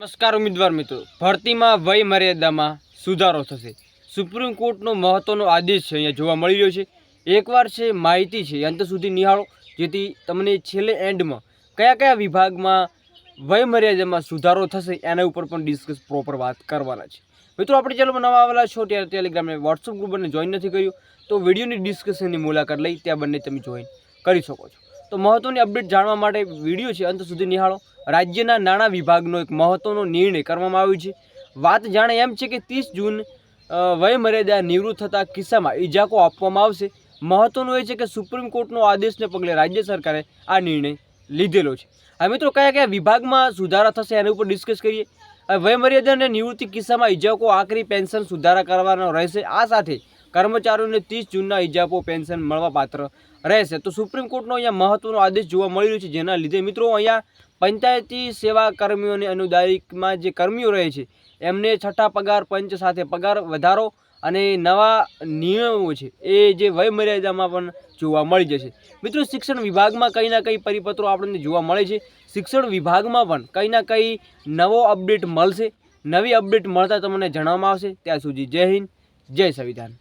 નમસ્કાર ઉમેદવાર મિત્રો. ભરતીમાં વય મર્યાદામાં સુધારો થશે. સુપ્રીમ કોર્ટનો મહત્વનો આદેશ છે અહીંયા જોવા મળી રહ્યો છે. એકવાર છે, માહિતી છે અંત સુધી નિહાળો. જેથી તમને છેલ્લે એન્ડમાં કયા કયા વિભાગમાં વય મર્યાદામાં સુધારો થશે એના ઉપર પણ ડિસ્કસ પ્રોપર વાત કરવાના છે. મિત્રો, આપણે ચેનલમાં નવા આવેલા છો ત્યારે ટેલિગ્રામને વોટ્સઅપ ગ્રુપ બંને જોઈન નથી કર્યું. તો વિડીયોની ડિસ્કશનની મુલાકાત લઈ ત્યાં બંને તમે જોઈન કરી શકો છો. તો મહત્વની અપડેટ જાણવા માટે વીડિયો છે, અંત સુધી નિહાળો. રાજ્યના નાણાં વિભાગનો એક મહત્વનો નિર્ણય કરવામાં આવ્યો છે. વાત જાણે એમ છે કે ત્રીસ જૂન વયમર્યાદા નિવૃત્ત થતા કિસ્સામાં ઇજાકો આપવામાં આવશે. મહત્વનું એ છે કે સુપ્રીમ કોર્ટનો આદેશને પગલે રાજ્ય સરકારે આ નિર્ણય લીધેલો છે. હવે મિત્રો, કયા કયા વિભાગમાં સુધારા થશે એના ઉપર ડિસ્કસ કરીએ. વયમર્યાદા અને નિવૃત્તિ કિસ્સામાં ઇજાકો, આખરી પેન્શન સુધારા કરવાનો રહેશે. આ સાથે કર્મચારીઓને ત્રીસ જૂનના ઇજાપો પેન્શન મળવા પાત્ર રહેશે. તો સુપ્રીમ કોર્ટનો અહીંયા મહત્વનો આદેશ જોવા મળી રહ્યો છે, જેના લીધે મિત્રો અહીંયા પંચાયતી સેવા કર્મીઓને અનુદાયિકમાં જે કર્મીઓ રહે છે, એમને છઠ્ઠા પગાર, પંચ સાથે પગાર વધારો અને નવા નિયમો છે, એ જે વયમર્યાદામાં પણ જોવા મળી જશે. મિત્રો શિક્ષણ વિભાગમાં કંઈ ના કંઈ પરિપત્રો આપણને જોવા મળે છે. શિક્ષણ વિભાગમાં પણ કંઈ ના કંઈ નવો અપડેટ મળશે. નવી અપડેટ મળતા તમને જણાવવામાં આવશે. ત્યાં સુધી જય હિન્દ, જય સંવિધાન.